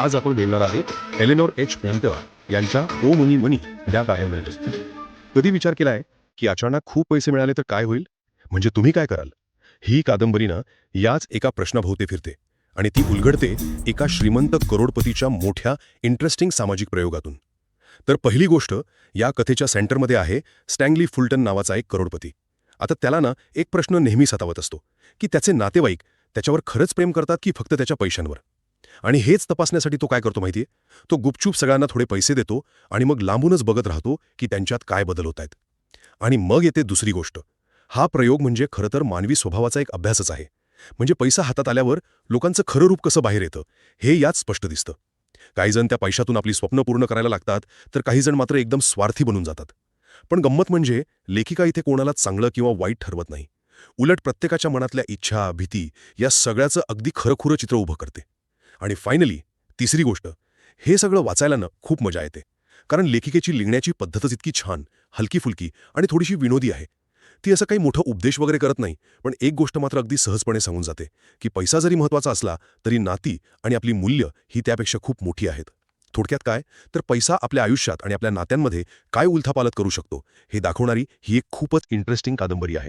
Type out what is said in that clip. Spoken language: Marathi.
आज आपण बोलणार आहे एलेनोर एच पेंटर यांच्या ओ मनी मनी या कादंबरीवर कधी विचार केलाय की अचानक खूप पैसे मिळाले तर काय होईल? म्हणजे तुम्ही काय कराल? ही कादंबरीनं याच एका प्रश्नाभोवते फिरते आणि ती उलगडते एका श्रीमंत करोडपतीच्या मोठ्या इंटरेस्टिंग सामाजिक प्रयोगातून. तर पहिली गोष्ट या कथेच्या सेंटरमध्ये आहे स्टँगली फुलटन नावाचा एक करोडपती. आता त्याला ना एक प्रश्न नेहमी सतावत असतो की त्याचे नातेवाईक त्याच्यावर खरंच प्रेम करतात की फक्त त्याच्या पैशांवर? आणि हेच तपासण्यासाठी तो काय करतो माहितीये? तो गुपचूप सगळ्यांना थोडे पैसे देतो आणि मग लांबूनच बघत राहतो की त्यांच्यात काय बदल होत आहेत आणि मग येते दुसरी गोष्ट. हा प्रयोग म्हणजे खरं तर मानवी स्वभावाचा एक अभ्यासच आहे. म्हणजे पैसा हातात आल्यावर लोकांचं खरं रूप कसं बाहेर येतं हे यात स्पष्ट दिसतं. काहीजण त्या पैशातून आपली स्वप्न पूर्ण करायला लागतात तर काहीजण मात्र एकदम स्वार्थी बनून जातात. पण गंमत म्हणजे लेखिका इथे कोणाला चांगलं किंवा वाईट ठरवत नाही. उलट प्रत्येकाच्या मनातल्या इच्छा भीती या सगळ्याचं अगदी खरंखुरं चित्र उभं करते. आणि फायनली तिसरी गोष्ट हे सगळं वाचायला ना खूप मजा येते. कारण लेखिकेची लिहिण्याची पद्धतच इतकी छान हलकी फुलकी आणि थोडीशी विनोदी आहे. ती असं काही मोठं उपदेश वगैरे करत नाही पण एक गोष्ट मात्र अगदी सहजपणे सांगून जाते की पैसा जरी महत्त्वाचा असला तरी नाती आणि आपली मूल्य ही त्यापेक्षा खूप मोठी आहेत. थोडक्यात काय? तर पैसा आपल्या आयुष्यात आणि आपल्या नात्यांमध्ये काय उलथापालत करू शकतो हे दाखवणारी ही एक खूपच इंटरेस्टिंग कादंबरी आहे.